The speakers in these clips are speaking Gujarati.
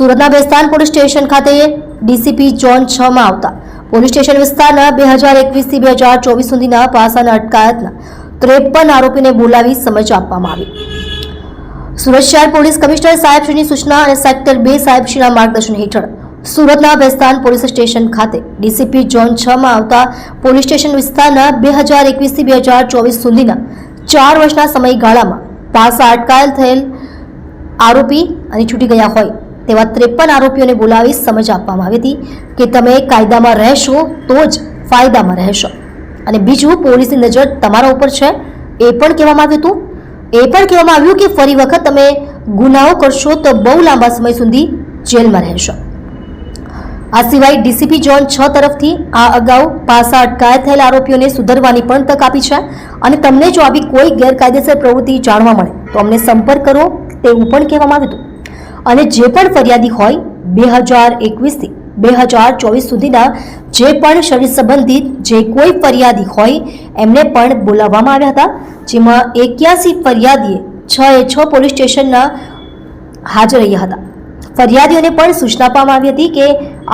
સુરતના બેસ્તાન પોલીસ સ્ટેશન ખાતે ડીસીપી ઝોન છ માં આવતા. પોલીસ સ્ટેશન વિસ્તારના બે હજાર એકવીસથી બે હજાર ચોવીસ સુધીના પાસાના અટકાયતના ત્રેપન આરોપીને બોલાવી સમજ આપવામાં આવી. સુરત શહેર પોલીસ કમિશનર સાહેબશ્રીની સૂચના અને સેક્ટર બે સાહેબશ્રીના માર્ગદર્શન હેઠળ સુરતના બેસ્તાન પોલીસ સ્ટેશન ખાતે ડીસીપી ઝોન છ માં આવતા પોલીસ સ્ટેશન વિસ્તારના બે હજાર એકવીસથી બે હજાર ચોવીસ સુધીના ચાર વર્ષના સમયગાળામાં પાસા અટકાયેલ થયેલ આરોપી અને છૂટી ગયા હોય. તેવા ત્રેપન આરોપીઓને બોલાવી સમજ આપવામાં આવી હતી કે તમે કાયદામાં રહેશો તો જ ફાયદામાં રહેશો. અને બીજું પોલીસની નજર તમારા ઉપર છે, એ પણ કહેવામાં આવ્યું હતું. એ પણ કહેવામાં આવ્યું કે ફરી વખત તમે ગુનાઓ કરશો તો બહુ લાંબા સમય સુધી જેલમાં રહેશો. આ સિવાય ડીસીપી જોન છ તરફથી આ અગાઉ પાસા અટકાયત થયેલા આરોપીઓને સુધરવાની પણ તક આપી છે અને તમને જો આવી કોઈ ગેરકાયદેસર પ્રવૃત્તિ જાણવા મળે તો અમને સંપર્ક કરો તેવું પણ કહેવામાં આવ્યું હતું. અને જે પણ ફરિયાદી હોય, બે હજાર એકવીસથી બે હજાર ચોવીસ સુધીના જે પણ શરીર સંબંધિત જે કોઈ ફરિયાદી હોય, એમને પણ બોલાવવામાં આવ્યા હતા, જેમાં એક્યાસી ફરિયાદીએ છ એ છ પોલીસ સ્ટેશનના હાજર રહ્યા હતા. ફરિયાદીઓને પણ સૂચના આપવામાં આવી હતી કે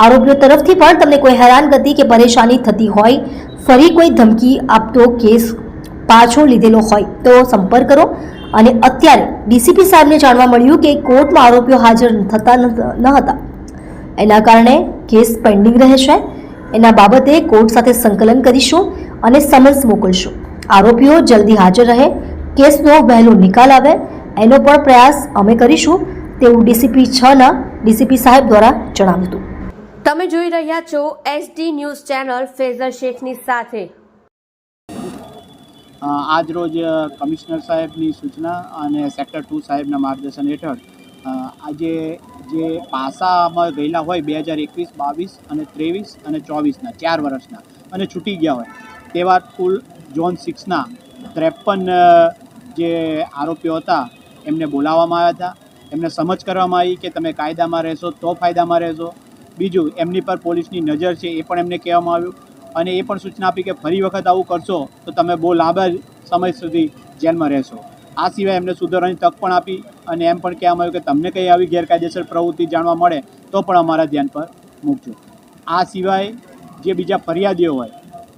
આરોપીઓ તરફથી પણ તમને કોઈ હેરાનગતિ કે પરેશાની થતી હોય, ફરી કોઈ ધમકી આપતો કેસ પાછો લીધેલો હોય તો સંપર્ક કરો. અને અત્યારે ડીસીપી સાહેબને જાણવા મળ્યું કે કોર્ટમાં આરોપીઓ હાજર થતા ન- હતા. એના કારણે કેસ પેન્ડિંગ રહેશે. એના બાબતે કોર્ટ સાથે સંકલન કરીશું અને સમન્સ મોકલશું. આરોપીઓ જલ્દી હાજર રહે, કેસનો વહેલો નિકાલ આવે, એનો પણ પ્રયાસ અમે કરીશું તેવું ડીસીપી છ ના ડીસીપી સાહેબ દ્વારા જણાવ્યું હતું. તમે જોઈ રહ્યા છો એસડી ન્યૂઝ ચેનલ ફેઝર શેખની સાથે. અ, આજ રોજ કમિશનર સાહેબની સૂચના અને સેક્ટર ટુ સાહેબના માર્ગદર્શન હેઠળ આજે જે પાસામાં ગયેલા હોય બે હજાર એકવીસ બાવીસ અને ત્રેવીસ અને ચોવીસના ચાર વર્ષના અને છૂટી ગયા હોય તેવા કુલ ઝોન સિક્સના ત્રેપન જે આરોપીઓ હતા એમને બોલાવવામાં આવ્યા હતા. એમને સમજ કરવામાં આવી કે તમે કાયદામાં રહેશો તો ફાયદામાં રહેશો. બીજું એમની પર પોલીસની નજર છે એ પણ એમને કહેવામાં આવ્યું. અને એ પણ સૂચના આપી કે ફરી વખત આવું કરશો તો તમે બહુ લાંબા સમય સુધી જેલમાં રહેશો. આ સિવાય એમને સુધારવાની તક પણ આપી અને એમ પણ કહેવામાં આવ્યું કે તમને કંઈ આવી ગેરકાયદેસર પ્રવૃત્તિ જાણવા મળે તો પણ અમારા ધ્યાન પર મૂકજો. આ સિવાય જે બીજા ફરિયાદીઓ હોય,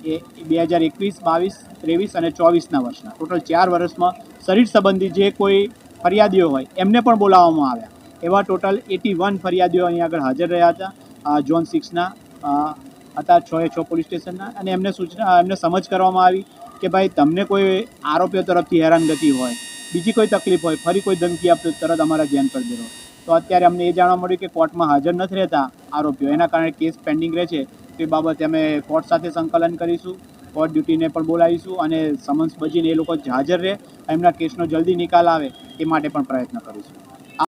એ બે હજાર એકવીસ, બાવીસ, ત્રેવીસ અને ચોવીસના વર્ષના, ટોટલ ચાર વર્ષમાં શરીર સંબંધી જે કોઈ ફરિયાદીઓ હોય, એમને પણ બોલાવવામાં આવ્યા. એવા ટોટલ એટી વન ફરિયાદીઓ અહીં આગળ હાજર રહ્યા હતા. ઝોન સિક્સના હતા છ એ છ પોલીસ સ્ટેશનના, અને એમને સૂચના એમને સમજ કરવામાં આવી કે ભાઈ તમને કોઈ આરોપીઓ તરફથી હેરાનગતિ હોય, બીજી કોઈ તકલીફ હોય, ફરી કોઈ ધમકી આપતો તરત અમારા ધ્યાન પર દેવો તો અત્યારે અમને એ જાણવા મળ્યું કે કોર્ટમાં હાજર નથી રહેતા આરોપીઓ. એના કારણે કેસ પેન્ડિંગ રહે છે. તે બાબતે અમે કોર્ટ સાથે સંકલન કરીશું, કોર્ટ ડ્યુટીને પણ બોલાવીશું અને સમન્સ બજીને એ લોકો હાજર રહે, એમના કેસનો જલ્દી નિકાલ આવે એ માટે પણ પ્રયત્ન કરીશું.